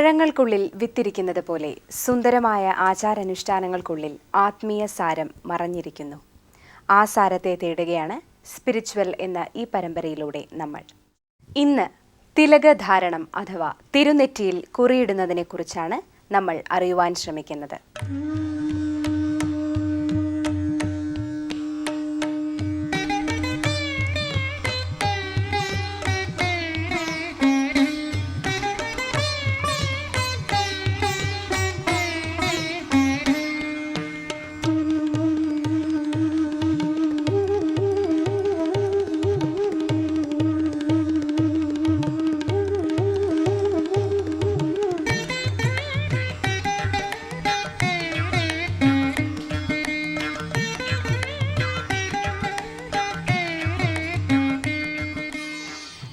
പഴങ്ങൾക്കുള്ളിൽ വിത്തിരിക്കുന്നത് പോലെ സുന്ദരമായ ആചാരാനുഷ്ഠാനങ്ങൾക്കുള്ളിൽ ആത്മീയ സാരം മറഞ്ഞിരിക്കുന്നു. ആ സാരത്തെ തേടുകയാണ് സ്പിരിച്വൽ എന്ന ഈ പരമ്പരയിലൂടെ നമ്മൾ. ഇന്ന് തിലകധാരണം അഥവാ തിരുനെറ്റിയിൽ കുറിയിടുന്നതിനെക്കുറിച്ചാണ് നമ്മൾ അറിയുവാൻ ശ്രമിക്കുന്നത്.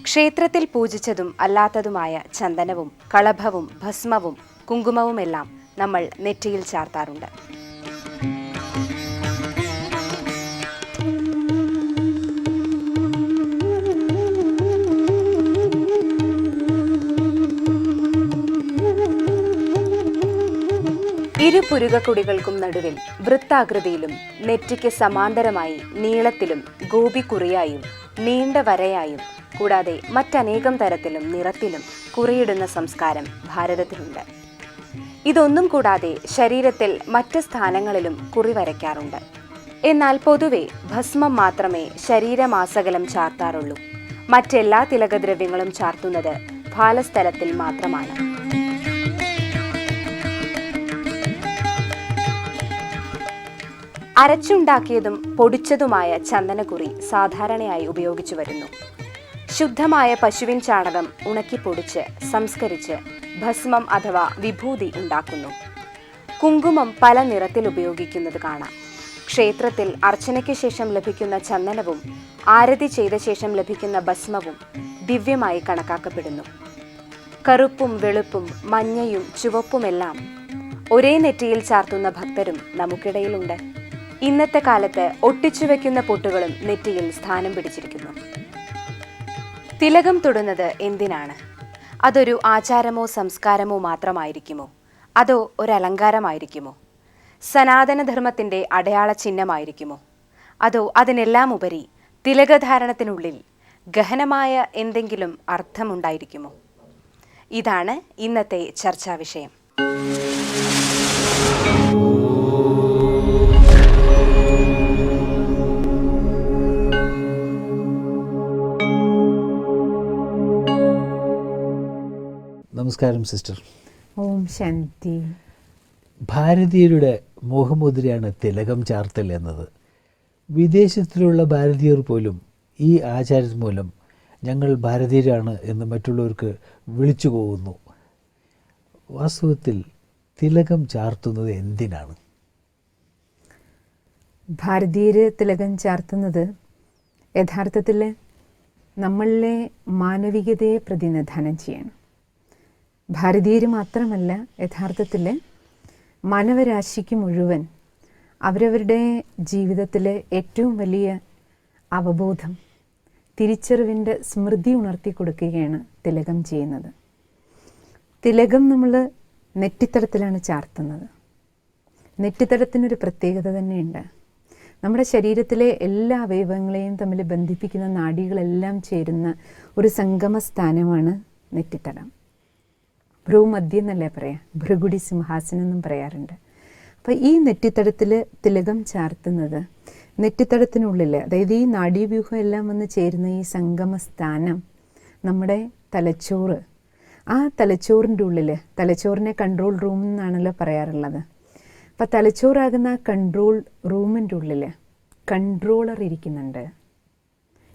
ക്ഷേത്രത്തിൽ പൂജിച്ചതും അല്ലാത്തതുമായ ചന്ദനവും കളഭവും ഭസ്മവും കുങ്കുമവുമെല്ലാം നമ്മൾ നെറ്റിയിൽ ചാർത്താറുണ്ട്. ഇരു പുരുകക്കുടികൾക്കും നടുവിൽ വൃത്താകൃതിയിലും നെറ്റിക്ക് സമാന്തരമായി നീളത്തിലും ഗോപിക്കുറിയായും നീണ്ട വരയായും കൂടാതെ മറ്റനേകം തരത്തിലും നിറത്തിലും കുറിയിടുന്ന സംസ്കാരം ഭാരതത്തിലുണ്ട്. ഇതൊന്നും കൂടാതെ ശരീരത്തിൽ മറ്റ് സ്ഥാനങ്ങളിലും കുറി വരയ്ക്കാറുണ്ട്. എന്നാൽ പൊതുവെ ഭസ്മം മാത്രമേ ശരീരമാസകലം ചാർത്താറുള്ളൂ. മറ്റെല്ലാ തിലകദ്രവ്യങ്ങളും ചാർത്തുന്നത് ഫാലസ്ഥലത്തിൽ മാത്രമാണ്. അരച്ചുണ്ടാക്കിയതും പൊടിച്ചതുമായ ചന്ദനക്കുറി സാധാരണയായി ഉപയോഗിച്ചു വരുന്നു. ശുദ്ധമായ പശുവിൻ ചാണകം ഉണക്കി പൊടിച്ച് സംസ്കരിച്ച് ഭസ്മം അഥവാ വിഭൂതി ഉണ്ടാക്കുന്നു. കുങ്കുമം പല നിറത്തിൽ ഉപയോഗിക്കുന്നത് കാണാം. ക്ഷേത്രത്തിൽ അർച്ചനയ്ക്ക് ശേഷം ലഭിക്കുന്ന ചന്ദനവും ആരതി ചെയ്ത ശേഷം ലഭിക്കുന്ന ഭസ്മവും ദിവ്യമായി കണക്കാക്കപ്പെടുന്നു. കറുപ്പും വെളുപ്പും മഞ്ഞയും ചുവപ്പുമെല്ലാം ഒരേ നെറ്റിയിൽ ചാർത്തുന്ന ഭക്തരും നമുക്കിടയിലുണ്ട്. ഇന്നത്തെ കാലത്ത് ഒട്ടിച്ചു വയ്ക്കുന്ന പൊട്ടുകളും നെറ്റിയിൽ സ്ഥാനം പിടിച്ചിരിക്കുന്നു. തിലകം തൊടുന്നത് എന്തിനാണ്? അതൊരു ആചാരമോ സംസ്കാരമോ മാത്രമായിരിക്കുമോ? അതോ ഒരു അലങ്കാരമായിരിക്കുമോ സനാതനധർമ്മത്തിന്റെ അടയാള ചിഹ്നമായിരിക്കുമോ അതോ അതിനെല്ലാം ഉപരി തിലകധാരണത്തിനുള്ളിൽ ഗഹനമായ എന്തെങ്കിലും അർത്ഥമുണ്ടായിരിക്കുമോ? ഇതാണ് ഇന്നത്തെ ചർച്ചാ വിഷയം നമസ്കാരം സിസ്റ്റർ. ഓം ശാന്തി. ഭാരതീയരുടെ മോഹമുദ്രയാണ് തിലകം ചാർത്തൽ എന്നത്. വിദേശത്തിലുള്ള ഭാരതീയർ പോലും ഈ ആചാരം മൂലം ഞങ്ങൾ ഭാരതീയരാണ് എന്ന് മറ്റുള്ളവർക്ക് വിളിച്ചു പോകുന്നു. വാസ്തവത്തിൽ തിലകം ചാർത്തുന്നത് എന്തിനാണ്? ഭാരതീയർ തിലകം ചാർത്തുന്നത് യഥാർത്ഥത്തിൽ നമ്മളിലെ മാനവികതയെ പ്രതിനിധാനം ചെയ്യണം. ഭാരതീയര് മാത്രമല്ല യഥാർത്ഥത്തിൽ മാനവരാശിക്ക് മുഴുവൻ അവരവരുടെ ജീവിതത്തിലെ ഏറ്റവും വലിയ അവബോധം തിരിച്ചറിവിന്റെ സ്മൃതി ഉണർത്തി കൊടുക്കുകയാണ് തിലകം ചെയ്യുന്നത്. തിലകം നമ്മൾ നെറ്റിത്തടത്തിലാണ് ചാർത്തുന്നത്. നെറ്റിത്തടത്തിനൊരു പ്രത്യേകത തന്നെയുണ്ട്. നമ്മുടെ ശരീരത്തിലെ എല്ലാ അവയവങ്ങളെയും തമ്മിൽ ബന്ധിപ്പിക്കുന്ന നാഡികളെല്ലാം ചേരുന്ന ഒരു സംഗമ സ്ഥാനമാണ് നെറ്റിത്തടം. ഭ്രൂമധ്യം എന്നല്ലേ പറയാം? ഭൃഗുടി സിംഹാസനം എന്നും പറയാറുണ്ട്. അപ്പോൾ ഈ നെറ്റിത്തടത്തിൽ തിലകം ചാർത്തുന്നത് നെറ്റിത്തടത്തിനുള്ളിൽ അതായത് ഈ നാഡീവ്യൂഹം എല്ലാം വന്ന് ചേരുന്ന ഈ സംഗമ സ്ഥാനം നമ്മുടെ തലച്ചോറ് ആ തലച്ചോറിന്റെ ഉള്ളിൽ തലച്ചോറിനെ കൺട്രോൾ റൂം എന്നാണല്ലോ പറയാറുള്ളത്. അപ്പം തലച്ചോറാകുന്ന ആ കൺട്രോൾ റൂമിന്റെ ഉള്ളിൽ കൺട്രോളർ ഇരിക്കുന്നുണ്ട്.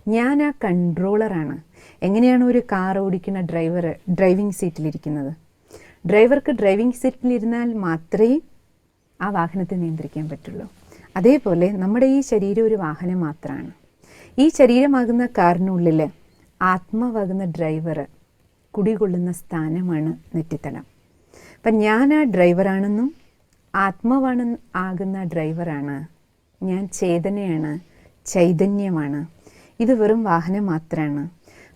ഞാൻ ആ കൺട്രോളറാണ് എങ്ങനെയാണ് ഒരു കാർ ഓടിക്കുന്ന ഡ്രൈവർ ഡ്രൈവിംഗ് സീറ്റിലിരിക്കുന്നത് ഡ്രൈവർക്ക് ഡ്രൈവിംഗ് സീറ്റിലിരുന്നാൽ മാത്രമേ ആ വാഹനത്തെ നിയന്ത്രിക്കാൻ പറ്റുള്ളൂ. അതേപോലെ നമ്മുടെ ഈ ശരീരം ഒരു വാഹനം മാത്രമാണ്. ഈ ശരീരമാകുന്ന കാറിനുള്ളിൽ ആത്മാവാകുന്ന ഡ്രൈവർ കുടികൊള്ളുന്ന സ്ഥാനമാണ് നെറ്റിത്തടം. അപ്പം ഞാൻ ആ ഡ്രൈവറാണെന്നും ആത്മാവാണ് ആകുന്ന ഡ്രൈവറാണ് ഞാൻ ചേതനയാണ് ചൈതന്യമാണ്. ഇത് വെറും വാഹനം മാത്രമാണ്.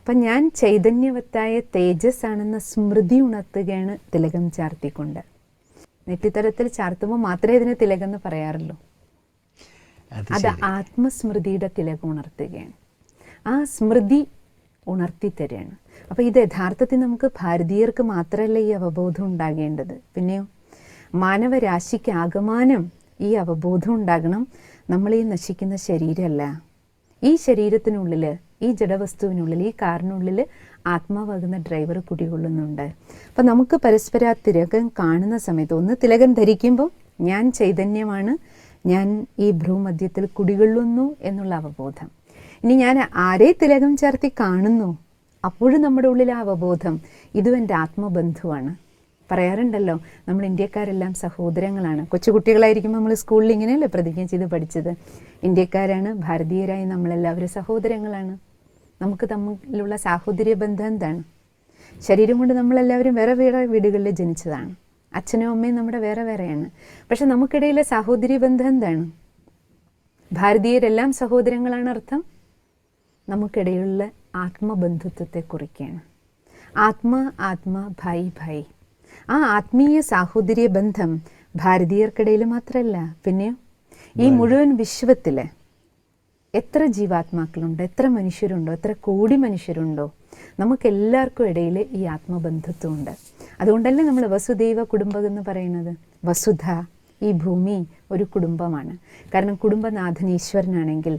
അപ്പം ഞാൻ ചൈതന്യവത്തായ തേജസ് ആണെന്ന സ്മൃതി ഉണർത്തുകയാണ് തിലകം ചാർത്തിക്കൊണ്ട്. നെറ്റിത്തരത്തിൽ ചാർത്തുമ്പോൾ മാത്രമേ ഇതിന് തിലകം എന്ന് പറയാറുള്ളൂ. അത് ആത്മസ്മൃതിയുടെ തിലകം ഉണർത്തുകയാണ്. ആ സ്മൃതി ഉണർത്തി തരികയാണ് അപ്പോൾ ഇത് യഥാർത്ഥത്തിൽ നമുക്ക് ഭാരതീയർക്ക് മാത്രമല്ല ഈ അവബോധം ഉണ്ടാകേണ്ടത്. പിന്നെയോ മാനവരാശിക്ക് ആകമാനം ഈ അവബോധം ഉണ്ടാകണം നമ്മളീ ഈ നശിക്കുന്ന ശരീരമല്ല. ഈ ശരീരത്തിനുള്ളിൽ ഈ ജഡവസ്തുവിനുള്ളിൽ ഈ കാറിനുള്ളിൽ ആത്മാവാകുന്ന ഡ്രൈവർ കുടികൊള്ളുന്നുണ്ട്. അപ്പം നമുക്ക് പരസ്പര ആ തിലകം കാണുന്ന സമയത്ത് ഒന്ന് തിലകം ധരിക്കുമ്പോൾ ഞാൻ ചൈതന്യമാണ് ഞാൻ ഈ ഭ്രൂമധ്യത്തിൽ കുടികൊള്ളുന്നു എന്നുള്ള അവബോധം. ഇനി ഞാൻ ആരെ തിലകം ചേർത്തി കാണുന്നു? അപ്പോഴും നമ്മുടെ ഉള്ളിൽ ആ അവബോധം ഇതും എന്റെ ആത്മബന്ധുവാണ്. പറയാറുണ്ടല്ലോ നമ്മൾ ഇന്ത്യക്കാരെല്ലാം സഹോദരങ്ങളാണ്. കൊച്ചുകുട്ടികളായിരിക്കുമ്പോൾ നമ്മൾ സ്കൂളിൽ ഇങ്ങനെയല്ലേ പ്രതിജ്ഞ ചെയ്ത് പഠിച്ചത്? ഇന്ത്യക്കാരാണ് ഭാരതീയരായി നമ്മളെല്ലാവരും സഹോദരങ്ങളാണ്. നമുക്ക് തമ്മിലുള്ള സാഹോദര്യ ബന്ധം എന്താണ്? ശരീരം കൊണ്ട് നമ്മളെല്ലാവരും വേറെ വേറെ വീടുകളിൽ ജനിച്ചതാണ്. അച്ഛനും അമ്മയും നമ്മുടെ വേറെ വേറെയാണ്. പക്ഷെ നമുക്കിടയിലെ സാഹോദര്യ ബന്ധം എന്താണ്? ഭാരതീയരെല്ലാം സഹോദരങ്ങളാണ് അർത്ഥം. നമുക്കിടയിലുള്ള ആത്മബന്ധുത്വത്തെ കുറിക്കുകയാണ് ആത്മ ആത്മ ഭായി ഭായി. ആ ആത്മീയ സാഹോദര്യ ബന്ധം ഭാരതീയർക്കിടയിൽ മാത്രമല്ല പിന്നെയോ? ഈ മുഴുവൻ വിശ്വത്തിൽ എത്ര ജീവാത്മാക്കളുണ്ട് എത്ര മനുഷ്യരുണ്ടോ എത്ര കോടി മനുഷ്യരുണ്ടോ നമുക്കെല്ലാവർക്കും ഇടയിൽ ഈ ആത്മബന്ധുത്വമുണ്ട്. അതുകൊണ്ടല്ലേ നമ്മൾ വസുദൈവ കുടുംബം എന്ന് പറയുന്നത്? വസുധ ഈ ഭൂമി ഒരു കുടുംബമാണ്. കാരണം കുടുംബനാഥൻ ഈശ്വരനാണെങ്കിൽ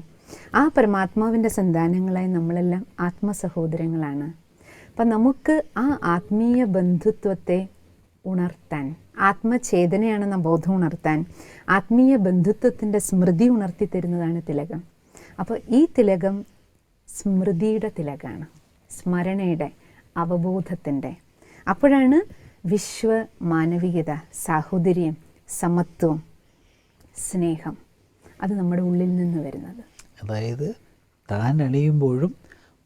ആ പരമാത്മാവിന്റെ സന്താനങ്ങളായി നമ്മളെല്ലാം ആത്മസഹോദരങ്ങളാണ്. അപ്പം നമുക്ക് ആ ആത്മീയ ബന്ധുത്വത്തെ ഉണർത്താൻ. ആത്മചേതനയാണ് നാം ബോധം ഉണർത്താൻ. ആത്മീയ ബന്ധുത്വത്തിന്റെ സ്മൃതി ഉണർത്തി തരുന്നതാണ് തിലകം. അപ്പോൾ ഈ തിലകം സ്മൃതിയുടെ തിലകാണ്. സ്മരണയുടെ അവബോധത്തിന്റെ അപ്പോഴാണ് വിശ്വ മാനവികത സാഹോദര്യം സമത്വം സ്നേഹം അത് നമ്മുടെ ഉള്ളിൽ നിന്ന് വരുന്നത്. അതായത് താൻ അണിയുമ്പോഴും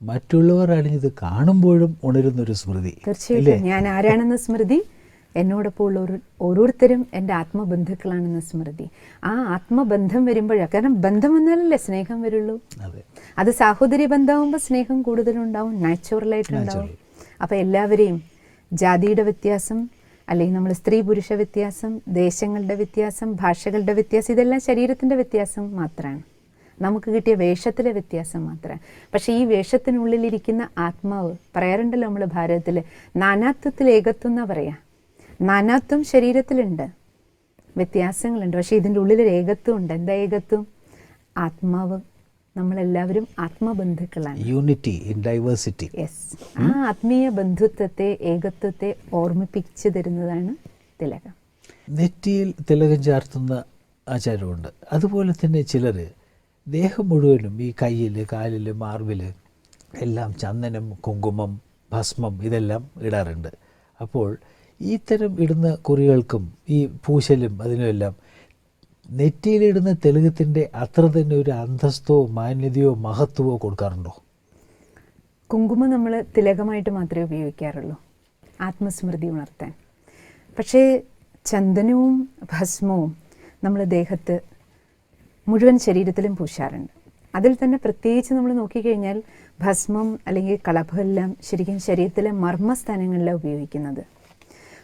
മറ്റുള്ളവർ അണിഞ്ഞത് കാണുമ്പോഴും ഉണരുന്നൊരു സ്മൃതി. തീർച്ചയായിട്ടും. ഞാൻ ആരാണെന്ന സ്മൃതി എന്നോടൊപ്പം ഉള്ള ഒരു ഓരോരുത്തരും എന്റെ ആത്മബന്ധുക്കളാണെന്ന സ്മൃതി. ആ ആത്മബന്ധം വരുമ്പോഴാണ് കാരണം ബന്ധം വന്നാലല്ലേ സ്നേഹം വരുള്ളൂ? അതെ. സാഹോദര്യ ബന്ധമാകുമ്പോൾ സ്നേഹം കൂടുതലുണ്ടാവും നാച്ചുറലായിട്ടുണ്ടാവും. അപ്പോൾ എല്ലാവരെയും ജാതിയുടെ വ്യത്യാസം അല്ലെങ്കിൽ നമ്മൾ സ്ത്രീ പുരുഷ വ്യത്യാസം ദേശങ്ങളുടെ വ്യത്യാസം ഭാഷകളുടെ വ്യത്യാസം ഇതെല്ലാം ശരീരത്തിന്റെ വ്യത്യാസം മാത്രമാണ് നമുക്ക് കിട്ടിയ വേഷത്തിലെ വ്യത്യാസം മാത്രമാണ് പക്ഷേ ഈ വേഷത്തിനുള്ളിലിരിക്കുന്ന ആത്മാവ് പറയാറുണ്ടല്ലോ നമ്മൾ ഭാരതത്തിൽ നാനാത്വത്തിൽ ഏകത്വം എന്നാ പറയാ. നാനാത്വം ശരീരത്തിലുണ്ട്. വ്യത്യാസങ്ങളുണ്ട്. പക്ഷേ ഇതിന്റെ ഉള്ളിൽ ഏകത്വം ഉണ്ട്. എന്താ ഏകത്വം? ആത്മാവ്. നമ്മളെല്ലാവരും ആത്മബന്ധുക്കളാണ്. യൂണിറ്റി ഇൻ ഡൈവേഴ്സിറ്റി യെസ് ആ ആത്മീയ ബന്ധുത്വത്തെ ഏകത്വത്തെ ഓർമ്മിപ്പിച്ചു തരുന്നതാണ് തിലകം. നെറ്റിയിൽ തിലകം ചാർത്തുന്ന ആചാരമുണ്ട്. അതുപോലെ തന്നെ ചിലർ ദേഹം മുഴുവനും ഈ കയ്യിൽ കാലിൽ മാർവിൽ എല്ലാം ചന്ദനം കുങ്കുമം ഭസ്മം ഇതെല്ലാം ഇടാറുണ്ട്. അപ്പോൾ ഈ തരം ഇടുന്ന കുറികൾക്കും ഈ പൂശലും അതിനുമെല്ലാം നെറ്റിയിലിടുന്ന തെലുഗത്തിന്റെ അത്ര തന്നെ ഒരു അന്തസ്തോ മാന്യതയോ മഹത്വമോ കൊടുക്കാറുണ്ടോ? കുങ്കുമം നമ്മൾ തിലകമായിട്ട് മാത്രമേ ഉപയോഗിക്കാറുള്ളൂ. ആത്മസ്മൃതി ഉണർത്താൻ. പക്ഷേ ചന്ദനവും ഭസ്മവും നമ്മൾ ദേഹത്ത് മുഴുവൻ ശരീരത്തിലും പൂശാറുണ്ട്. അതിൽ തന്നെ പ്രത്യേകിച്ച് നമ്മൾ നോക്കിക്കഴിഞ്ഞാൽ ഭസ്മം അല്ലെങ്കിൽ കളഭമെല്ലാം ശരിക്കും ശരീരത്തിലെ മർമ്മസ്ഥാനങ്ങളിലാണ് ഉപയോഗിക്കുന്നത്.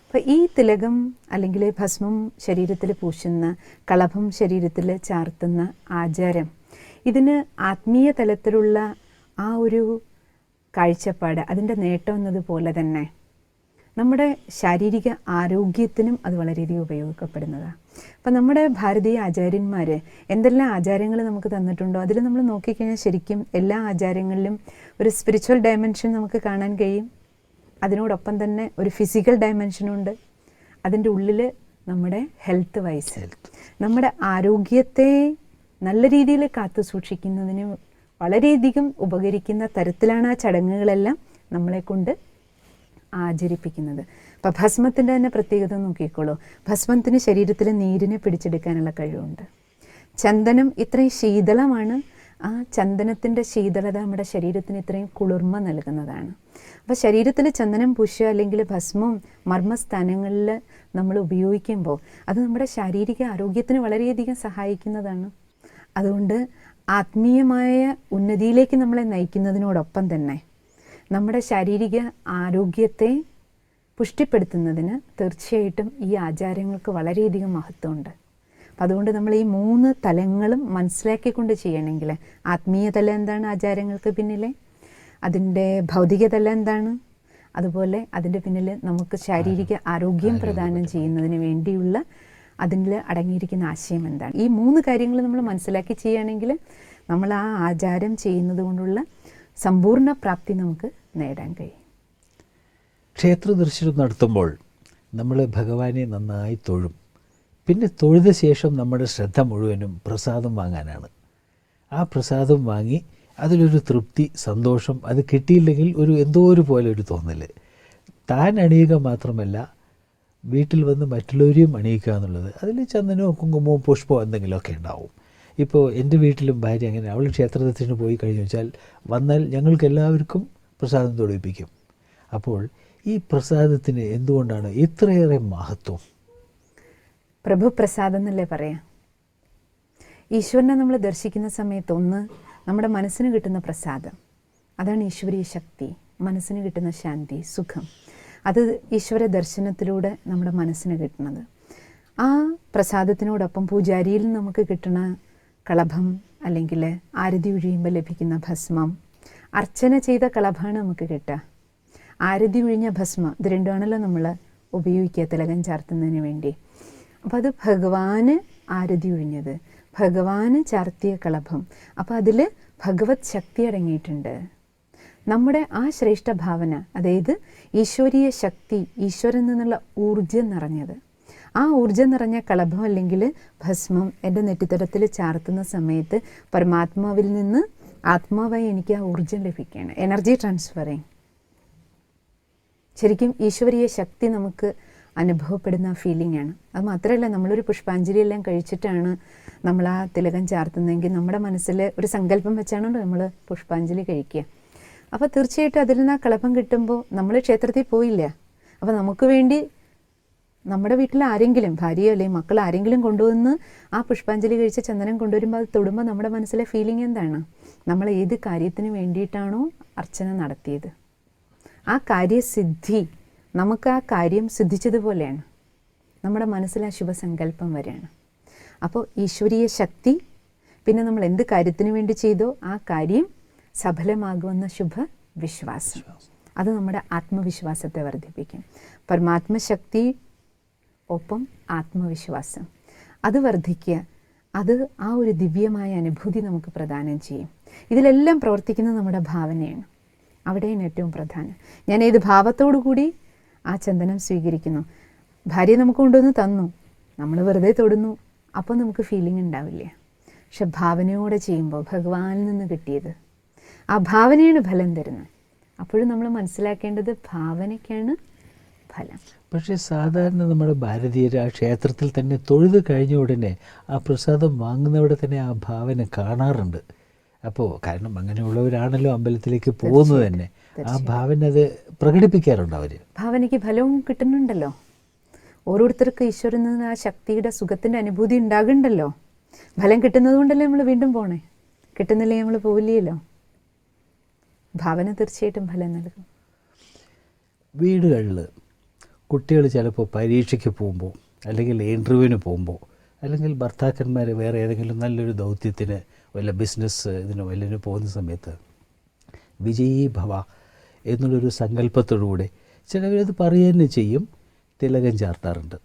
അപ്പോൾ ഈ തിലകം അല്ലെങ്കിൽ ഭസ്മം ശരീരത്തിൽ പൂശുന്ന കളഭം ശരീരത്തിൽ ചാർത്തുന്ന ആചാരം ഇതിന് ആത്മീയ തലത്തിലുള്ള ആ ഒരു കാഴ്ചപ്പാട് അതിന്റെ നേട്ടം എന്നതുപോലെ തന്നെ നമ്മുടെ ശാരീരിക ആരോഗ്യത്തിനും അത് വളരെയധികം ഉപയോഗപ്പെടുന്നതാണ് അപ്പം നമ്മുടെ ഭാരതീയ ആചാര്യന്മാർ എന്തെല്ലാം ആചാരങ്ങൾ നമുക്ക് തന്നിട്ടുണ്ടോ? അതിൽ നമ്മൾ നോക്കിക്കഴിഞ്ഞാൽ ശരിക്കും എല്ലാ ആചാരങ്ങളിലും ഒരു സ്പിരിച്വൽ ഡയമെൻഷൻ നമുക്ക് കാണാൻ കഴിയും. അതിനോടൊപ്പം തന്നെ ഒരു ഫിസിക്കൽ ഡയമെൻഷനുണ്ട് അതിന്റെ ഉള്ളിൽ നമ്മുടെ ഹെൽത്ത് വൈസ് നമ്മുടെ ആരോഗ്യത്തെ നല്ല രീതിയിൽ കാത്തു സൂക്ഷിക്കുന്നതിന് വളരെയധികം ഉപകരിക്കുന്ന തരത്തിലാണ് ആ ചടങ്ങുകളെല്ലാം നമ്മളെ കൊണ്ട് ആചരിപ്പിക്കുന്നത്. അപ്പം ഭസ്മത്തിന്റെ തന്നെ പ്രത്യേകത നോക്കിക്കോളൂ. ഭസ്മത്തിന് ശരീരത്തിലെ നീരിനെ പിടിച്ചെടുക്കാനുള്ള കഴിവുണ്ട്. ചന്ദനം ഇത്രയും ശീതളമാണ്. ആ ചന്ദനത്തിന്റെ ശീതളത നമ്മുടെ ശരീരത്തിന് ഇത്രയും കുളിർമ നൽകുന്നതാണ്. അപ്പോൾ ശരീരത്തിൽ ചന്ദനം പുഷ്യ അല്ലെങ്കിൽ ഭസ്മം മർമ്മസ്ഥാനങ്ങളിൽ നമ്മൾ ഉപയോഗിക്കുമ്പോൾ അത് നമ്മുടെ ശാരീരിക ആരോഗ്യത്തിന് വളരെയധികം സഹായിക്കുന്നതാണ്. അതുകൊണ്ട് ആത്മീയമായ ഉന്നതിയിലേക്ക് നമ്മളെ നയിക്കുന്നതിനോടൊപ്പം തന്നെ നമ്മുടെ ശാരീരിക ആരോഗ്യത്തെ പുഷ്ടിപ്പെടുത്തുന്നതിന് തീർച്ചയായിട്ടും ഈ ആചാരങ്ങൾക്ക് വളരെയധികം മഹത്വമുണ്ട്. അപ്പം അതുകൊണ്ട് നമ്മൾ ഈ മൂന്ന് തലങ്ങളും മനസ്സിലാക്കിക്കൊണ്ട് ചെയ്യണമെങ്കിൽ ആത്മീയ തലം എന്താണ് ആചാരങ്ങൾക്ക് പിന്നിലെ അതിന്റെ ഭൗതിക തലം എന്താണ്? അതുപോലെ അതിന്റെ പിന്നിൽ നമുക്ക് ശാരീരിക ആരോഗ്യം പ്രദാനം. ചെയ്യുന്നതിന് വേണ്ടിയുള്ള അതിൽ അടങ്ങിയിരിക്കുന്ന ആശയം എന്താണ്? ഈ മൂന്ന് കാര്യങ്ങൾ നമ്മൾ മനസ്സിലാക്കി ചെയ്യുകയാണെങ്കിൽ നമ്മൾ ആ ആചാരം ചെയ്യുന്നത് കൊണ്ടുള്ള സമ്പൂർണ പ്രാപ്തി നമുക്ക് നേടാൻ കഴിയും. ക്ഷേത്ര ദർശനം നടത്തുമ്പോൾ നമ്മൾ ഭഗവാനെ നന്നായി തൊഴും. പിന്നെ തൊഴുത ശേഷം നമ്മുടെ ശ്രദ്ധ മുഴുവനും പ്രസാദം വാങ്ങാനാണ്. ആ പ്രസാദം വാങ്ങി അതിലൊരു തൃപ്തി സന്തോഷം അത് കിട്ടിയില്ലെങ്കിൽ ഒരു എന്തോ ഒരു പോലെ ഒരു തോന്നൽ താൻ അണിയുക മാത്രമല്ല വീട്ടിൽ വന്ന് മറ്റുള്ളവരെയും അണിയിക്കുക എന്നുള്ളത്. അതിൽ ചന്ദനമോ കുങ്കുമോ പുഷ്പവും എന്തെങ്കിലുമൊക്കെ ഉണ്ടാവും. ഇപ്പോൾ എന്റെ വീട്ടിലും ഭാര്യ അങ്ങനെ അവൾ ക്ഷേത്രദർശനത്തിന് പോയി കഴിഞ്ഞു വെച്ചാൽ വന്നാൽ ഞങ്ങൾക്ക് എല്ലാവർക്കും പ്രസാദം തൊടിപ്പിക്കും അപ്പോൾ ഈ പ്രസാദത്തിന് എന്തുകൊണ്ടാണ് ഇത്രയേറെ മഹത്വം? പ്രഭു പ്രസാദം എന്നല്ലേ പറയാം? ഈശ്വരനെ നമ്മൾ ദർശിക്കുന്ന സമയത്ത് ഒന്ന് നമ്മുടെ മനസ്സിന് കിട്ടുന്ന പ്രസാദം. അതാണ് ഈശ്വരീയ ശക്തി. മനസ്സിന് കിട്ടുന്ന ശാന്തി സുഖം. അത് ഈശ്വര ദർശനത്തിലൂടെ നമ്മുടെ മനസ്സിന് കിട്ടുന്നത് ആ പ്രസാദത്തിനോടൊപ്പം പൂജാരിയിൽ നമുക്ക് കിട്ടുന്ന കളഭം അല്ലെങ്കിൽ ആരതി ഒഴിയുമ്പോൾ ലഭിക്കുന്ന ഭസ്മം. അർച്ചന ചെയ്ത കളഭാണ് നമുക്ക് കിട്ടുക. ആരതി ഒഴിഞ്ഞ ഭസ്മം ഇത് രണ്ടുമാണല്ലോ നമ്മൾ ഉപയോഗിക്കുക തിലകം ചാർത്തുന്നതിന് വേണ്ടി. അപ്പോൾ അത് ഭഗവാന് ആരതി ഒഴിഞ്ഞത്. ഭഗവാന് ചാർത്തിയ കളഭം അപ്പോൾ അതിൽ ഭഗവത് ശക്തി അടങ്ങിയിട്ടുണ്ട്. നമ്മുടെ ആ ശ്രേഷ്ഠ ഭാവന അതായത് ഈശ്വരീയ ശക്തി ഈശ്വരൻ നിന്നുള്ള ഊർജം നിറഞ്ഞത്. ആ ഊർജം നിറഞ്ഞ കളഭം അല്ലെങ്കിൽ ഭസ്മം എന്റെ നെറ്റിത്തടത്തിൽ ചാർത്തുന്ന സമയത്ത് പരമാത്മാവിൽ നിന്ന് ആത്മാവായി എനിക്ക് ആ ഊർജം ലഭിക്കുകയാണ്. എനർജി ട്രാൻസ്ഫറിങ് ശരിക്കും ഈശ്വരീയ ശക്തി നമുക്ക് അനുഭവപ്പെടുന്ന ഫീലിംഗ് ആണ് അത് മാത്രമല്ല നമ്മളൊരു പുഷ്പാഞ്ജലി എല്ലാം കഴിച്ചിട്ടാണ് നമ്മൾ ആ തിലകം ചാർത്തുന്നതെങ്കിൽ നമ്മുടെ മനസ്സിൽ ഒരു സങ്കല്പം വെച്ചാണ് നമ്മൾ പുഷ്പാഞ്ജലി കഴിക്കുക. അപ്പോൾ തീർച്ചയായിട്ടും അതിൽ നിന്ന് ആ കളപ്പം കിട്ടുമ്പോൾ നമ്മൾ ക്ഷേത്രത്തിൽ പോയില്ല. അപ്പോൾ നമുക്ക് വേണ്ടി നമ്മുടെ വീട്ടിൽ ആരെങ്കിലും ഭാര്യയോ അല്ലെങ്കിൽ മക്കൾ ആരെങ്കിലും കൊണ്ടുവന്ന് ആ പുഷ്പാഞ്ജലി കഴിച്ച ചന്ദനം കൊണ്ടുവരുമ്പോൾ അത് തൊടുമ്പോൾ നമ്മുടെ മനസ്സിലെ ഫീലിംഗ് എന്താണ്? നമ്മൾ ഏത് കാര്യത്തിന് വേണ്ടിയിട്ടാണോ അർച്ചന നടത്തിയത്? ആ കാര്യസിദ്ധി നമുക്ക് ആ കാര്യം സിദ്ധിച്ചതുപോലെയാണ് നമ്മുടെ മനസ്സിൽ ആ ശുഭസങ്കല്പം വരെയാണ്. അപ്പോൾ ഈശ്വരീയ ശക്തി പിന്നെ നമ്മൾ എന്ത് കാര്യത്തിന് വേണ്ടി ചെയ്തോ ആ കാര്യം സഫലമാകുമെന്ന ശുഭ വിശ്വാസം അത് നമ്മുടെ ആത്മവിശ്വാസത്തെ വർദ്ധിപ്പിക്കും. പരമാത്മശക്തി ഒപ്പം ആത്മവിശ്വാസം. അത് വർദ്ധിക്കുക. അത് ആ ഒരു ദിവ്യമായ അനുഭൂതി നമുക്ക് പ്രദാനം ചെയ്യും. ഇതിലെല്ലാം പ്രവർത്തിക്കുന്നത് നമ്മുടെ ഭാവനയാണ്. അവിടെയാണ് ഏറ്റവും പ്രധാനം. ഞാൻ ഏത് ഭാവത്തോടു കൂടി ആ ചന്ദനം സ്വീകരിക്കുന്നു. ഭാര്യ നമുക്ക് കൊണ്ടുവന്ന് തന്നു. നമ്മൾ വെറുതെ തൊടുന്നു. അപ്പോൾ നമുക്ക് ഫീലിംഗ് ഉണ്ടാവില്ല? പക്ഷെ ഭാവനയോടെ ചെയ്യുമ്പോൾ ഭഗവാനിൽ നിന്ന് കിട്ടിയത്. ആ ഭാവനയാണ് ഫലം തരുന്നത്. അപ്പോഴും നമ്മൾ മനസ്സിലാക്കേണ്ടത് ഭാവനയ്ക്കാണ് ഫലം. പക്ഷേ സാധാരണ നമ്മുടെ ഭാരതീയർ ആ ക്ഷേത്രത്തിൽ തന്നെ തൊഴുത് കഴിഞ്ഞ ഉടനെ ആ പ്രസാദം വാങ്ങുന്നവിടെ തന്നെ ആ ഭാവന കാണാറുണ്ട്. അപ്പോൾ കാരണം അങ്ങനെയുള്ളവരാണല്ലോ അമ്പലത്തിലേക്ക് പോകുന്നത് തന്നെ. ആ ഭാവന അത് പ്രകടിപ്പിക്കാറുണ്ട് അവർ ഭാവനയ്ക്ക് ഫലവും കിട്ടുന്നുണ്ടല്ലോ. ഓരോരുത്തർക്ക് ഈശ്വരൻ നിന്ന് ആ ശക്തിയുടെ സുഖത്തിന്റെ അനുഭൂതി ഉണ്ടാകുന്നുണ്ടല്ലോ. ഫലം കിട്ടുന്നത് കൊണ്ടല്ലേ നമ്മൾ വീണ്ടും പോണേ? കിട്ടുന്നില്ലേ നമ്മൾ പോവില്ലല്ലോ? ഭാവന തീർച്ചയായിട്ടും ഫലം നൽകും. വീടുകളിൽ കുട്ടികൾ ചിലപ്പോൾ പരീക്ഷയ്ക്ക് പോകുമ്പോൾ അല്ലെങ്കിൽ ഇന്റർവ്യൂവിന് പോകുമ്പോൾ അല്ലെങ്കിൽ ഭർത്താക്കന്മാർ വേറെ ഏതെങ്കിലും നല്ലൊരു ദൗത്യത്തിന് വല്ല ബിസിനസ് ഇതിനോ വല്ലതിന് പോകുന്ന സമയത്ത് വിജയീ ഭവ എന്നുള്ളൊരു സങ്കല്പത്തോടുകൂടെ ചിലവരത് പറയുക തന്നെ ചെയ്യും. തിലകം ചാർത്താറുണ്ട്.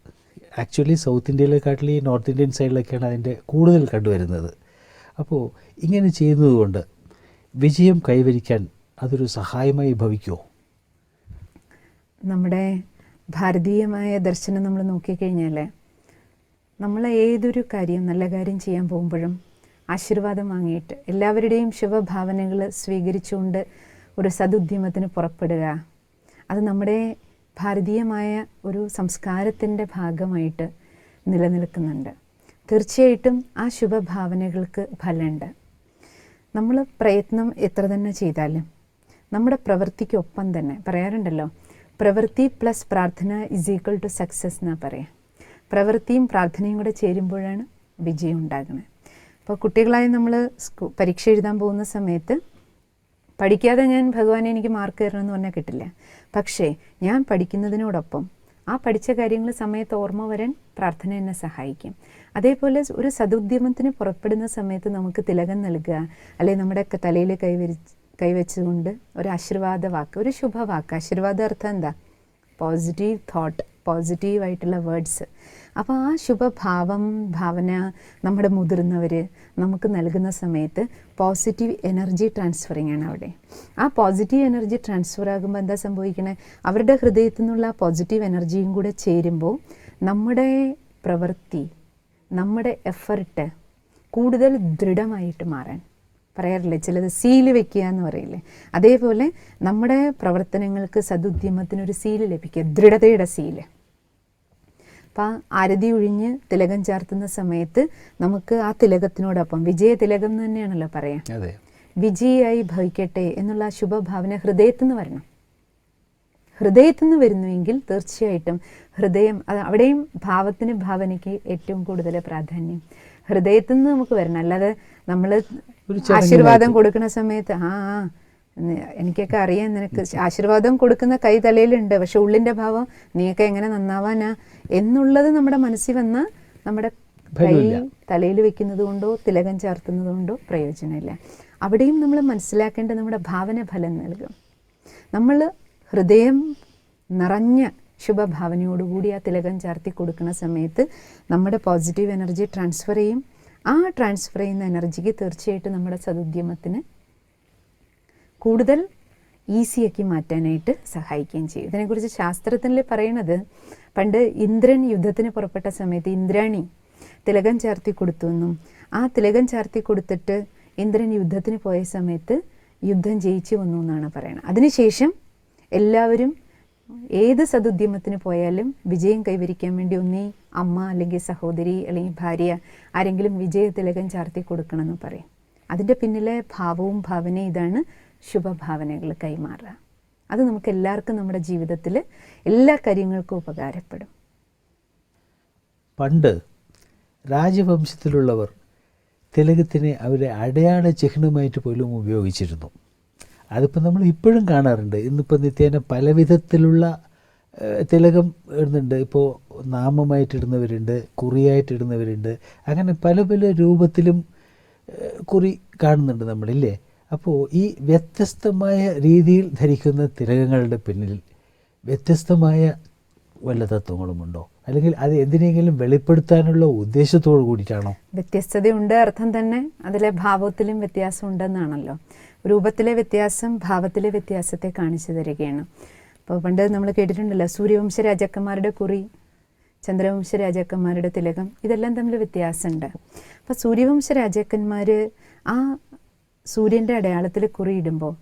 ആക്ച്വലി സൗത്ത് ഇന്ത്യയിലെക്കാട്ടിൽ ഈ നോർത്ത് ഇന്ത്യൻ സൈഡിലൊക്കെയാണ് അതിന്റെ കൂടുതൽ കണ്ടുവരുന്നത്. അപ്പോൾ ഇങ്ങനെ ചെയ്യുന്നതുകൊണ്ട് വിജയം കൈവരിക്കാൻ അതൊരു സഹായമായി ഭവിക്കുമോ നമ്മുടെ ഭാരതീയമായ ദർശനം നമ്മൾ നോക്കിക്കഴിഞ്ഞാൽ നമ്മൾ ഏതൊരു കാര്യം നല്ല കാര്യം ചെയ്യാൻ പോകുമ്പോഴും ആശീർവാദം വാങ്ങിയിട്ട് എല്ലാവരുടെയും ശുഭഭാവനകൾ സ്വീകരിച്ചുകൊണ്ട് ഒരു സതുദ്യമത്തിന് പുറപ്പെടുക. അത് നമ്മുടെ ഭാരതീയമായ ഒരു സംസ്കാരത്തിന്റെ ഭാഗമായിട്ട് നിലനിൽക്കുന്നുണ്ട്. തീർച്ചയായിട്ടും ആ ശുഭഭാവനകൾക്ക് ഫലമുണ്ട്. നമ്മൾ പ്രയത്നം എത്ര തന്നെ ചെയ്താലും നമ്മുടെ പ്രവൃത്തിക്കൊപ്പം തന്നെ പറയാറുണ്ടല്ലോ പ്രവൃത്തി പ്ലസ് പ്രാർത്ഥന ഇസ് ഈക്വൽ ടു സക്സസ് എന്നാണ് പറയാം. പ്രവൃത്തിയും പ്രാർത്ഥനയും കൂടെ ചേരുമ്പോഴാണ് വിജയം ഉണ്ടാകുന്നത്. അപ്പോൾ കുട്ടികളായി നമ്മൾ പരീക്ഷ എഴുതാൻ പോകുന്ന സമയത്ത് പഠിക്കാതെ ഞാൻ ഭഗവാനെ എനിക്ക് മാർക്ക് തരണം എന്ന് പറഞ്ഞാൽ കിട്ടില്ല. പക്ഷേ ഞാൻ പഠിക്കുന്നതിനോടൊപ്പം ആ പഠിച്ച കാര്യങ്ങൾ സമയത്ത് ഓർമ്മ വരാൻ പ്രാർത്ഥന എന്നെ സഹായിക്കും. അതേപോലെ ഒരു സതുദ്യമത്തിന് പുറപ്പെടുന്ന സമയത്ത് നമുക്ക് തിലകം നൽകുക അല്ലെങ്കിൽ നമ്മുടെ തലയിൽ കൈവരി കൈവച്ചുകൊണ്ട് ഒരു ആശീർവാദ വാക്ക് ഒരു ശുഭവാക്ക്. ആശീർവാദ അർത്ഥം എന്താ പോസിറ്റീവ് തോട്ട് പോസിറ്റീവായിട്ടുള്ള വേർഡ്സ് അപ്പോൾ ആ ശുഭഭാവം ഭാവന നമ്മുടെ മുതിർന്നവർ നമുക്ക് നൽകുന്ന സമയത്ത് പോസിറ്റീവ് എനർജി ട്രാൻസ്ഫറിങ് ആണ് അവിടെ. ആ പോസിറ്റീവ് എനർജി ട്രാൻസ്ഫർ ആകുമ്പോൾ എന്താ സംഭവിക്കണേ? അവരുടെ ഹൃദയത്തിൽ നിന്നുള്ള ആ പോസിറ്റീവ് എനർജിയും കൂടെ ചേരുമ്പോൾ നമ്മുടെ പ്രവൃത്തി നമ്മുടെ എഫർട്ട് കൂടുതൽ ദൃഢമായിട്ട് മാറാൻ പറയാറില്ലേ? ചിലത് സീൽ വെക്കുക എന്ന് പറയില്ലേ? അതേപോലെ നമ്മുടെ പ്രവർത്തനങ്ങൾക്ക് സതുദ്യമത്തിനൊരു സീൽ ലഭിക്കുക ദൃഢതയുടെ സീൽ അപ്പം അരതി ഒഴിഞ്ഞ് തിലകം ചാർത്തുന്ന സമയത്ത് നമുക്ക് ആ തിലകത്തിനോടൊപ്പം വിജയ തിലകം തന്നെയാണല്ലോ പറയാം. അതെ. വിജയിയായി ഭവിക്കട്ടെ എന്നുള്ള ആ ശുഭഭാവന ഹൃദയത്തിൽ നിന്ന് വരണം. ഹൃദയത്തിൽ നിന്ന് വരുന്നുവെങ്കിൽ തീർച്ചയായിട്ടും ഹൃദയം അത് അവിടെയും ഭാവത്തിന് ഭാവനയ്ക്ക് ഏറ്റവും കൂടുതൽ പ്രാധാന്യം. ഹൃദയത്തിൽ നിന്ന് നമുക്ക് വരണം. അല്ലാതെ നമ്മൾ ആശീർവാദം കൊടുക്കുന്ന സമയത്ത് ആ എനിക്കൊക്കെ അറിയാം നിനക്ക്. ആശീർവാദം കൊടുക്കുന്ന കൈ തലയിലുണ്ട്. പക്ഷെ ഉള്ളിന്റെ ഭാവം നീയൊക്കെ എങ്ങനെ നന്നാവാനാ എന്നുള്ളത് നമ്മുടെ മനസ്സിൽ വന്ന നമ്മുടെ കൈ. തലയിൽ വെക്കുന്നത് കൊണ്ടോ തിലകം ചേർത്തുന്നത് കൊണ്ടോ പ്രയോജനമില്ല. അവിടെയും നമ്മൾ മനസ്സിലാക്കേണ്ട നമ്മുടെ ഭാവന ഫലം നൽകും. നമ്മൾ ഹൃദയം നിറഞ്ഞ ശുഭഭാവനയോടുകൂടി ആ തിലകം ചാർത്തി കൊടുക്കുന്ന സമയത്ത് നമ്മുടെ പോസിറ്റീവ് എനർജി ട്രാൻസ്ഫർ ചെയ്യും. ആ ട്രാൻസ്ഫർ ചെയ്യുന്ന എനർജിക്ക് തീർച്ചയായിട്ടും നമ്മുടെ സതുദ്യമത്തിന് കൂടുതൽ ഈസിയാക്കി മാറ്റാനായിട്ട് സഹായിക്കുകയും ചെയ്യും. ഇതിനെക്കുറിച്ച് ശാസ്ത്രത്തിൽ പറയുന്നത് പണ്ട് ഇന്ദ്രൻ യുദ്ധത്തിന് പുറപ്പെട്ട സമയത്ത് ഇന്ദ്രാണി തിലകം ചാർത്തി കൊടുത്തു എന്നും ആ തിലകം ചാർത്തി കൊടുത്തിട്ട് ഇന്ദ്രൻ യുദ്ധത്തിന് പോയ സമയത്ത് യുദ്ധം ജയിച്ചു വന്നു എന്നാണ് പറയുന്നത്. അതിനുശേഷം എല്ലാവരും ഏത് സതുദ്യമത്തിന് പോയാലും വിജയം കൈവരിക്കാൻ വേണ്ടി ഒന്നീ അമ്മ അല്ലെങ്കിൽ സഹോദരി അല്ലെങ്കിൽ ഭാര്യ ആരെങ്കിലും വിജയ തിലകം ചാർത്തി കൊടുക്കണമെന്ന് പറയും. അതിന്റെ പിന്നിലെ ഭാവവും ഭാവനയും ഇതാണ് ശുഭഭാവനകൾ കൈമാറുക അത് നമുക്ക് എല്ലാവർക്കും നമ്മുടെ ജീവിതത്തിൽ എല്ലാ കാര്യങ്ങൾക്കും ഉപകാരപ്പെടും. പണ്ട് രാജവംശത്തിലുള്ളവർ തിലകത്തിനെ അവരെ അടയാള ചിഹ്നമായിട്ട് പോലും ഉപയോഗിച്ചിരുന്നു. അതിപ്പോൾ നമ്മൾ ഇപ്പോഴും കാണാറുണ്ട്. ഇന്നിപ്പോൾ നിത്യേന പല വിധത്തിലുള്ള തിലകം ഇടുന്നുണ്ട്. ഇപ്പോൾ നാമമായിട്ടിടുന്നവരുണ്ട് കുറിയായിട്ടിടുന്നവരുണ്ട്. അങ്ങനെ പല പല രൂപത്തിലും കുറി കാണുന്നുണ്ട് നമ്മളില്ലേ? അപ്പോൾ ഈ വ്യത്യസ്തമായ രീതിയിൽ ധരിക്കുന്ന തിലകങ്ങളുടെ പിന്നിൽ വ്യത്യസ്തമായ വല്ല തത്വങ്ങളുമുണ്ടോ? അല്ലെങ്കിൽ അത് എന്തിനെങ്കിലും വെളിപ്പെടുത്താനുള്ള ഉദ്ദേശത്തോടു കൂടിയിട്ടാണോ? വ്യത്യസ്തതയുണ്ട് അർത്ഥം തന്നെ. അതിലെ ഭാവത്തിലും വ്യത്യാസം ഉണ്ടെന്നാണല്ലോ രൂപത്തിലെ വ്യത്യാസം ഭാവത്തിലെ വ്യത്യാസത്തെ കാണിച്ചു തരികയാണ്. അപ്പോൾ പണ്ട് നമ്മൾ കേട്ടിട്ടുണ്ടല്ലോ സൂര്യവംശ രാജാക്കന്മാരുടെ കുറി ചന്ദ്രവംശ രാജാക്കന്മാരുടെ തിലകം ഇതെല്ലാം തമ്മിൽ വ്യത്യാസമുണ്ട്. അപ്പോൾ സൂര്യവംശ രാജാക്കന്മാർ ആ സൂര്യന്റെ അടയാളത്തിൽ കുറിയിടുമ്പോൾ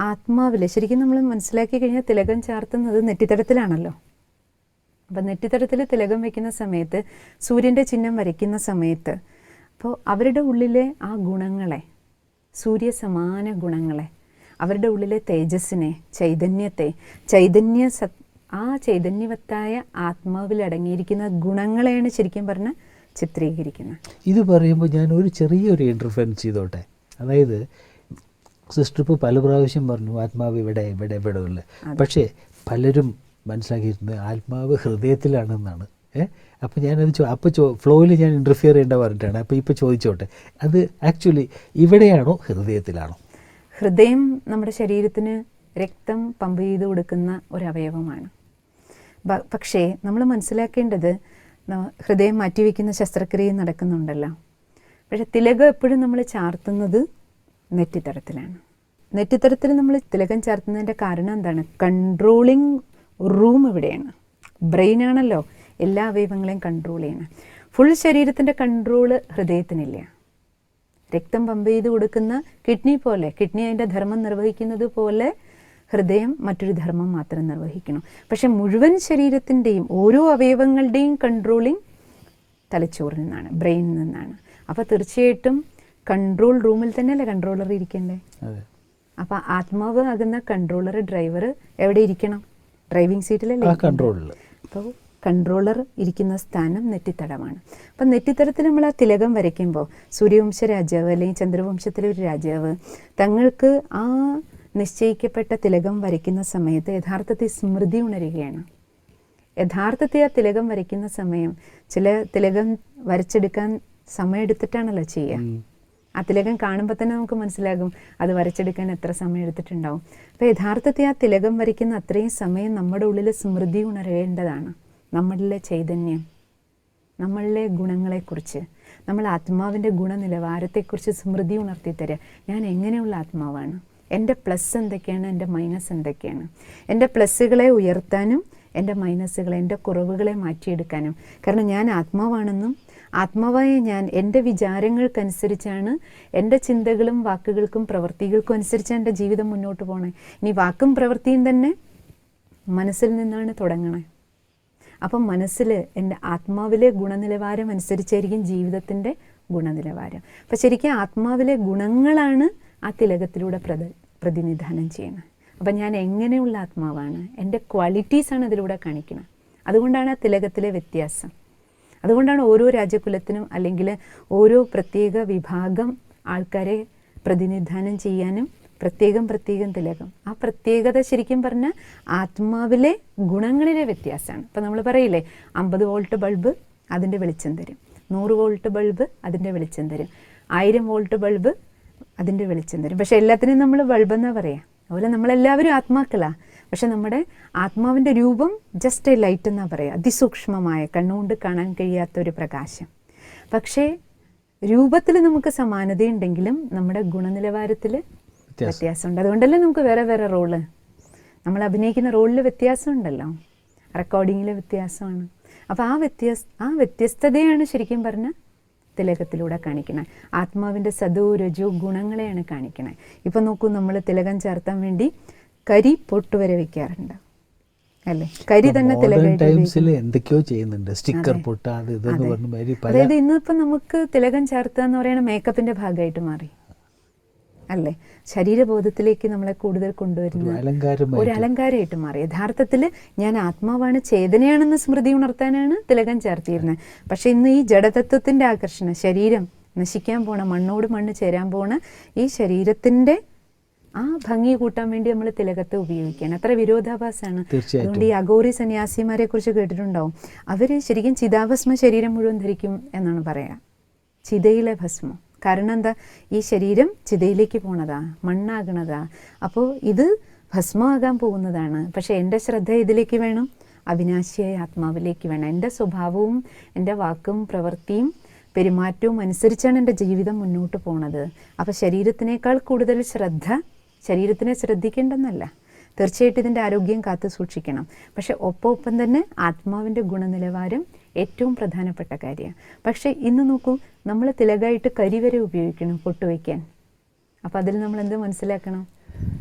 ആത്മാവിൽ ശരിക്കും നമ്മൾ മനസ്സിലാക്കി കഴിഞ്ഞാൽ തിലകം ചാർത്തുന്നത് നെറ്റിത്തടത്തിലാണല്ലോ. അപ്പം നെറ്റിത്തടത്തിൽ തിലകം വയ്ക്കുന്ന സമയത്ത് സൂര്യന്റെ ചിഹ്നം വരയ്ക്കുന്ന സമയത്ത് അപ്പോൾ അവരുടെ ഉള്ളിലെ ആ ഗുണങ്ങളെ സൂര്യസമാന ഗുണങ്ങളെ അവരുടെ ഉള്ളിലെ തേജസ്സിനെ ചൈതന്യത്തെ ചൈതന്യ ആ ചൈതന്യവത്തായ ആത്മാവിൽ അടങ്ങിയിരിക്കുന്ന ഗുണങ്ങളെയാണ് ശരിക്കും പറഞ്ഞാൽ ചിത്രീകരിക്കുന്നത്. ഇത് പറയുമ്പോൾ ഞാൻ ഒരു ചെറിയൊരു ഇന്റർഫറൻസ് ചെയ്തോട്ടെ. അതായത് സിസ്റ്റർ ഇപ്പോൾ പല പ്രാവശ്യം പറഞ്ഞു ആത്മാവ് ഇവിടെ ഇവിടെ ഇവിടെ ഉള്ളത് പക്ഷേ പലരും മനസ്സിലാക്കിയിരുന്നത് ആത്മാവ് ഹൃദയത്തിലാണെന്നാണ് ഏഹ് അപ്പോൾ ഞാനത് ചോ അപ്പോൾ ചോ ഫ്ലോയിൽ ഞാൻ ഇന്റർഫിയർ ചെയ്യേണ്ട പറഞ്ഞിട്ടാണ്. അപ്പോൾ ഇപ്പോൾ ചോദിച്ചോട്ടെ അത് ആക്ച്വലി ഇവിടെയാണോ ഹൃദയത്തിലാണോ? ഹൃദയം നമ്മുടെ ശരീരത്തിന് രക്തം പമ്പ് ചെയ്ത് കൊടുക്കുന്ന ഒരു അവയവമാണ്. പക്ഷേ നമ്മൾ മനസ്സിലാക്കേണ്ടത് ഹൃദയം മാറ്റിവെക്കുന്ന ശസ്ത്രക്രിയ നടക്കുന്നുണ്ടല്ലോ. പക്ഷെ തിലകം എപ്പോഴും നമ്മൾ ചാർത്തുന്നത് നെറ്റിത്തരത്തിലാണ്. നെറ്റിത്തരത്തിൽ നമ്മൾ തിലകം ചാർത്തുന്നതിന്റെ കാരണം എന്താണ്? കൺട്രോളിങ് റൂം ഇവിടെയാണ്. ബ്രെയിനാണല്ലോ എല്ലാ അവയവങ്ങളെയും കൺട്രോൾ ചെയ്യണം. ഫുൾ ശരീരത്തിന്റെ കൺട്രോൾ ഹൃദയത്തിനില്ല. രക്തം പമ്പ് ചെയ്ത് കൊടുക്കുന്ന കിഡ്നി പോലെ കിഡ്നി അതിന്റെ ധർമ്മം നിർവഹിക്കുന്നത് പോലെ ഹൃദയം മറ്റൊരു ധർമ്മം മാത്രം നിർവഹിക്കണം പക്ഷെ മുഴുവൻ ശരീരത്തിന്റെയും ഓരോ അവയവങ്ങളുടെയും കൺട്രോളിങ് തലച്ചോറിൽ നിന്നാണ് ബ്രെയിനിൽ നിന്നാണ്. അപ്പോൾ തീർച്ചയായിട്ടും കൺട്രോൾ റൂമിൽ തന്നെയല്ലേ കൺട്രോളർ ഇരിക്കണ്ടേ? അപ്പോൾ ആത്മാവ് ആകുന്ന കൺട്രോളർ ഡ്രൈവർ എവിടെ ഇരിക്കണം? ഡ്രൈവിംഗ് സീറ്റിലല്ലേ കൺട്രോളിൽ അപ്പോൾ കൺട്രോളർ ഇരിക്കുന്ന സ്ഥാനം നെറ്റിത്തടമാണ്. അപ്പം നെറ്റിത്തടത്തിൽ നമ്മൾ ആ തിലകം വരയ്ക്കുമ്പോൾ സൂര്യവംശ രാജാവ് അല്ലെങ്കിൽ ചന്ദ്രവംശത്തിലെ ഒരു രാജാവ് തങ്ങൾക്ക് ആ നിശ്ചയിക്കപ്പെട്ട തിലകം വരയ്ക്കുന്ന സമയത്ത് യഥാർത്ഥത്തിൽ സ്മൃതി ഉണരുകയാണ്. യഥാർത്ഥത്തിൽ ആ തിലകം വരയ്ക്കുന്ന സമയം ചില തിലകം വരച്ചെടുക്കാൻ സമയമെടുത്തിട്ടാണല്ലോ ചെയ്യുക. ആ തിലകം കാണുമ്പോൾ തന്നെ നമുക്ക് മനസ്സിലാകും അത് വരച്ചെടുക്കാൻ എത്ര സമയം എടുത്തിട്ടുണ്ടാവും അപ്പോൾ യഥാർത്ഥത്തിൽ ആ തിലകം വരയ്ക്കുന്ന അത്രയും സമയം നമ്മുടെ ഉള്ളിൽ സ്മൃതി ഉണരേണ്ടതാണ്. നമ്മളിലെ ചൈതന്യം നമ്മളിലെ ഗുണങ്ങളെക്കുറിച്ച് നമ്മൾ ആത്മാവിന്റെ ഗുണനിലവാരത്തെക്കുറിച്ച് സ്മൃതി ഉണർത്തി തരിക ഞാൻ എങ്ങനെയുള്ള ആത്മാവാണ്? എന്റെ പ്ലസ് എന്തൊക്കെയാണ്? എന്റെ മൈനസ് എന്തൊക്കെയാണ്? എന്റെ പ്ലസ്സുകളെ ഉയർത്താനും എന്റെ മൈനസുകളെ എന്റെ കുറവുകളെ മാറ്റിയെടുക്കാനും. കാരണം ഞാൻ ആത്മാവാണെന്നും ആത്മാവായ ഞാൻ എന്റെ വിചാരങ്ങൾക്കനുസരിച്ചാണ് എന്റെ ചിന്തകളും വാക്കുകൾക്കും പ്രവൃത്തികൾക്കും അനുസരിച്ചാണ് എന്റെ ജീവിതം മുന്നോട്ട് പോകണേ ഇനി വാക്കും പ്രവൃത്തിയും തന്നെ മനസ്സിൽ നിന്നാണ് തുടങ്ങണേ. അപ്പം മനസ്സിൽ എന്റെ ആത്മാവിലെ ഗുണനിലവാരം അനുസരിച്ചായിരിക്കും ജീവിതത്തിന്റെ ഗുണനിലവാരം. അപ്പം ശരിക്കും ആത്മാവിലെ ഗുണങ്ങളാണ് ആ തിലകത്തിലൂടെ പ്രത പ്രതിനിധാനം ചെയ്യുന്നത്. അപ്പം ഞാൻ എങ്ങനെയുള്ള ആത്മാവാണ്? എന്റെ ക്വാളിറ്റീസാണ് അതിലൂടെ കാണിക്കുന്നത് അതുകൊണ്ടാണ് ആ തിലകത്തിലെ വ്യത്യാസം. അതുകൊണ്ടാണ് ഓരോ രാജകുലത്തിനും അല്ലെങ്കിൽ ഓരോ പ്രത്യേക വിഭാഗം ആൾക്കാരെ പ്രതിനിധാനം ചെയ്യാനും പ്രത്യേകം പ്രത്യേകം തിലകം. ആ പ്രത്യേകത ശരിക്കും പറഞ്ഞാൽ ആത്മാവിലെ ഗുണങ്ങളിലെ വ്യത്യാസമാണ്. ഇപ്പം നമ്മൾ പറയില്ലേ അമ്പത് വോൾട്ട് ബൾബ് അതിന്റെ വെളിച്ചം തരും. നൂറ് വോൾട്ട് ബൾബ് അതിന്റെ വെളിച്ചം തരും. ആയിരം വോൾട്ട് ബൾബ് അതിന്റെ വെളിച്ചം തരും. പക്ഷേ എല്ലാത്തിനും നമ്മൾ ബൾബ് എന്നാ പറയാം? അതുപോലെ നമ്മളെല്ലാവരും ആത്മാക്കളാ. പക്ഷെ നമ്മുടെ ആത്മാവിന്റെ രൂപം ജസ്റ്റ് എ ലൈറ്റ് എന്നാ പറയുക. അതിസൂക്ഷ്മമായ കണ്ണുകൊണ്ട് കാണാൻ കഴിയാത്ത ഒരു പ്രകാശം. പക്ഷേ രൂപത്തിൽ നമുക്ക് സമാനതയുണ്ടെങ്കിലും നമ്മുടെ ഗുണനിലവാരത്തിൽ വ്യത്യാസമുണ്ട്. അതുകൊണ്ടല്ലേ നമുക്ക് വേറെ വേറെ റോൾ നമ്മൾ അഭിനയിക്കുന്ന റോളിൽ വ്യത്യാസമുണ്ടല്ലോ. റെക്കോർഡിങ്ങിലെ വ്യത്യാസമാണ്. അപ്പോൾ ആ വ്യത്യാസ ആ വ്യത്യസ്തതയാണ് ശരിക്കും പറഞ്ഞാൽ തിലകത്തിലൂടെ കാണിക്കണേ. ആത്മാവിന്റെ സദോ രജോ ഗുണങ്ങളെയാണ് കാണിക്കണേ. ഇപ്പം നോക്കൂ നമ്മൾ തിലകം ചേർത്താൻ വേണ്ടി കരി പൊട്ട് വരെ വെക്കാറുണ്ട്. അല്ലേ? കരി തന്നെ ടൈംസിൽ എന്തൊക്കെയോ ചെയ്യുന്നുണ്ട്. സ്റ്റിക്കർ. പൊട്ട അത് ഇതെന്ന് പറഞ്ഞു അതായത് ഇന്നിപ്പോൾ നമുക്ക് തിലകം ചേർത്തുക എന്ന് പറയുന്ന മേക്കപ്പിന്റെ ഭാഗമായിട്ട് മാറി. അല്ലേ? ശരീരബോധത്തിലേക്ക് നമ്മളെ കൂടുതൽ കൊണ്ടുവരുന്ന ഒരു അലങ്കാരമായിട്ട്. ഒരു അലങ്കാരമായിട്ട് മാറി. യഥാർത്ഥത്തിൽ ഞാൻ ആത്മാവാണ് ചേതനയാണെന്ന് സ്മൃതി ഉണർത്താനാണ് തിലകം ചേർത്തിരുന്നത് പക്ഷെ ഇന്ന് ഈ ജഡതത്വത്തിന്റെ ആകർഷണം ശരീരം നശിക്കാൻ പോണ മണ്ണോട് മണ്ണ് ചേരാൻ പോണ ഈ ശരീരത്തിന്റെ ആ ഭംഗി കൂട്ടാൻ വേണ്ടി നമ്മൾ തിലകത്തെ ഉപയോഗിക്കുകയാണ്. അത്ര വിരോധാഭാസമാണ്. അതുകൊണ്ട് ഈ അഗോറി സന്യാസിമാരെ കുറിച്ച് കേട്ടിട്ടുണ്ടാവും. അവർ ശരിക്കും ചിതാഭസ്മ ശരീരം മുഴുവൻ ധരിക്കും എന്നാണ് പറയാ. ചിതയിലെ ഭസ്മം. കാരണം എന്താ? ഈ ശരീരം ചിതയിലേക്ക് പോണതാ മണ്ണാകണതാ. അപ്പോൾ ഇത് ഭസ്മമാകാൻ പോകുന്നതാണ്. പക്ഷെ എന്റെ ശ്രദ്ധ ഇതിലേക്ക് വേണം. അവിനാശിയായ ആത്മാവിലേക്ക് വേണം. എന്റെ സ്വഭാവവും എന്റെ വാക്കും പ്രവൃത്തിയും പെരുമാറ്റവും അനുസരിച്ചാണ് എന്റെ ജീവിതം മുന്നോട്ട് പോണത്. അപ്പോൾ ശരീരത്തിനേക്കാൾ കൂടുതൽ ശ്രദ്ധ ശരീരത്തിനെ ശ്രദ്ധിക്കേണ്ടെന്നല്ല. തീർച്ചയായിട്ടും ഇതിന്റെ ആരോഗ്യം കാത്തു സൂക്ഷിക്കണം. പക്ഷെ ഒപ്പം ഒപ്പം തന്നെ ആത്മാവിന്റെ ഗുണനിലവാരം ഏറ്റവും പ്രധാനപ്പെട്ട കാര്യമാണ് പക്ഷേ ഇന്ന് നോക്കൂ നമ്മൾ തിലകായിട്ട് കരിവരെ ഉപയോഗിക്കണം പൊട്ടുവയ്ക്കാൻ അപ്പോൾ അതിൽ നമ്മൾ എന്ത് മനസ്സിലാക്കണം?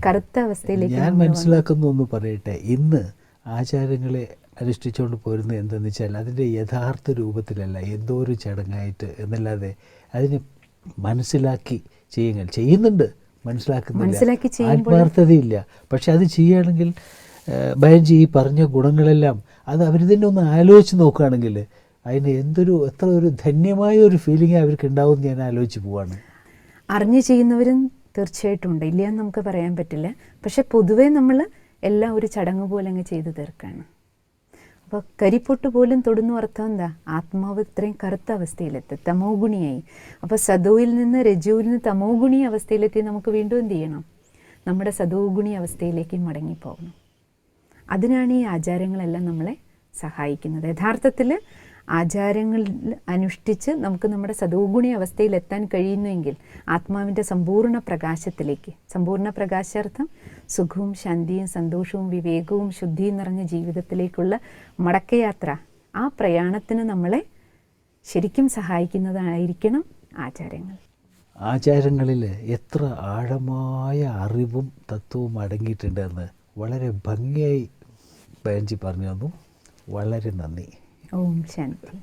കറുത്ത അവസ്ഥയിലേക്ക് ഞാൻ നമ്മൾ മനസ്സിലാക്കുന്ന ഒന്ന് പറയട്ടെ. ഇന്ന് ആചാരങ്ങളെ അനുഷ്ഠിച്ചുകൊണ്ട് പോരുന്നത് എന്തെന്ന് വെച്ചാൽ അതിന്റെ യഥാർത്ഥ രൂപത്തിലല്ല എന്തോ ഒരു ചടങ്ങായിട്ട് എന്നല്ലാതെ അതിന് മനസ്സിലാക്കി ചെയ്യുക ചെയ്യുന്നുണ്ട്. മനസ്സിലാക്കുന്നില്ല. ആത്മാർത്ഥതയില്ല. പക്ഷെ അത് ചെയ്യുകയാണെങ്കിൽ ബയൻജി ഈ പറഞ്ഞ ഗുണങ്ങളെല്ലാം അത് അവർ തന്നെ ഒന്ന് ആലോചിച്ച് നോക്കുകയാണെങ്കിൽ അതിന് എന്തൊരു എത്ര ഒരു ധന്യമായ ഒരു ഫീലിംഗ് അവർക്ക് ഉണ്ടാവും ഞാൻ ആലോചിച്ച് പോവാണ്. അറിഞ്ഞു ചെയ്യുന്നവരും തീർച്ചയായിട്ടും ഉണ്ട്. ഇല്ല എന്ന് നമുക്ക് പറയാൻ പറ്റില്ല. പക്ഷെ പൊതുവേ നമ്മൾ എല്ലാം ഒരു ചടങ്ങ് പോലെ അങ്ങ് ചെയ്തു തീർക്കാണ്. അപ്പോൾ കരിപ്പൊട്ട് പോലും തൊടുന്നു അർത്ഥം എന്താ? ആത്മാവ് ഇത്രയും കറുത്ത അവസ്ഥയിലെത്തി തമോ ഗുണിയായി അപ്പോൾ സദോയിൽ നിന്ന് രജുവിൽ നിന്ന് തമോ ഗുണി അവസ്ഥയിലെത്തി നമുക്ക് വീണ്ടും എന്ത് ചെയ്യണം? നമ്മുടെ സദോ ഗുണി അവസ്ഥയിലേക്ക് മടങ്ങിപ്പോകണം. അതിനാണ് ഈ ആചാരങ്ങളെല്ലാം നമ്മളെ സഹായിക്കുന്നത്. യഥാർത്ഥത്തിൽ ആചാരങ്ങൾ അനുഷ്ഠിച്ച് നമുക്ക് നമ്മുടെ സദോഗുണി അവസ്ഥയിൽ എത്താൻ കഴിയുന്നുവെങ്കിൽ ആത്മാവിന്റെ സമ്പൂർണ പ്രകാശത്തിലേക്ക്. സമ്പൂർണ പ്രകാശാർത്ഥം സുഖവും ശാന്തിയും സന്തോഷവും വിവേകവും ശുദ്ധിയും നിറഞ്ഞ ജീവിതത്തിലേക്കുള്ള മടക്കയാത്ര ആ പ്രയാണത്തിന് നമ്മളെ ശരിക്കും സഹായിക്കുന്നതായിരിക്കണം ആചാരങ്ങൾ. ആചാരങ്ങളിൽ എത്ര ആഴമായ അറിവും തത്വവും അടങ്ങിയിട്ടുണ്ടെന്ന് വളരെ ഭംഗിയായി ബയൻജി പറഞ്ഞു തന്നു. വളരെ നന്ദി. ओम शांति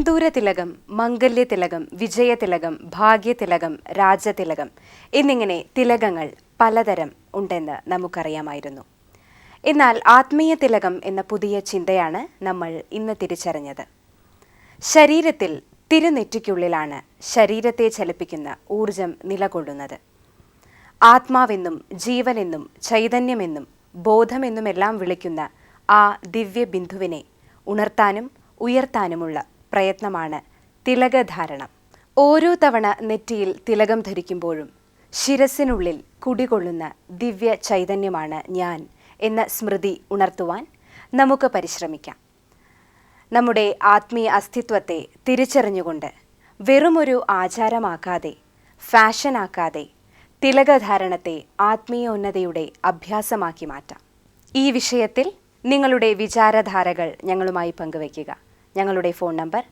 ഓം ശാന്തി സിന്ദൂരതിലകം മംഗല്യതിലകം വിജയതിലകം ഭാഗ്യതിലകം രാജതിലകം എന്നിങ്ങനെ തിലകങ്ങൾ പലതരം ഉണ്ടെന്ന് നമുക്കറിയാമായിരുന്നു. എന്നാൽ ആത്മീയ തിലകം എന്ന പുതിയ ചിന്തയാണ് നമ്മൾ ഇന്ന് തിരിച്ചറിഞ്ഞത്. ശരീരത്തിൽ തിരുനെറ്റിക്കുള്ളിലാണ് ശരീരത്തെ ചലിപ്പിക്കുന്ന ഊർജം നിലകൊള്ളുന്നത്. ആത്മാവെന്നും ജീവനെന്നും ചൈതന്യമെന്നും ബോധമെന്നുമെല്ലാം വിളിക്കുന്ന ആ ദിവ്യബിന്ദുവിനെ ഉണർത്താനും ഉയർത്താനുമുള്ള പ്രയത്നമാണ്. തിലകധാരണം. ഓരോ തവണ നെറ്റിയിൽ തിലകം ധരിക്കുമ്പോഴും ശിരസിനുള്ളിൽ കുടികൊള്ളുന്ന ദിവ്യ ചൈതന്യമാണ് ഞാൻ എന്ന സ്മൃതി ഉണർത്തുവാൻ നമുക്ക് പരിശ്രമിക്കാം. നമ്മുടെ ആത്മീയ അസ്തിത്വത്തെ തിരിച്ചറിഞ്ഞുകൊണ്ട് വെറുമൊരു ആചാരമാക്കാതെ ഫാഷനാക്കാതെ തിലകധാരണത്തെ ആത്മീയോന്നതയുടെ അഭ്യാസമാക്കി മാറ്റാം. ഈ വിഷയത്തിൽ നിങ്ങളുടെ വിചാരധാരകൾ ഞങ്ങളുമായി പങ്കുവയ്ക്കുക. ഞങ്ങളുടെ ഫോൺ നമ്പർ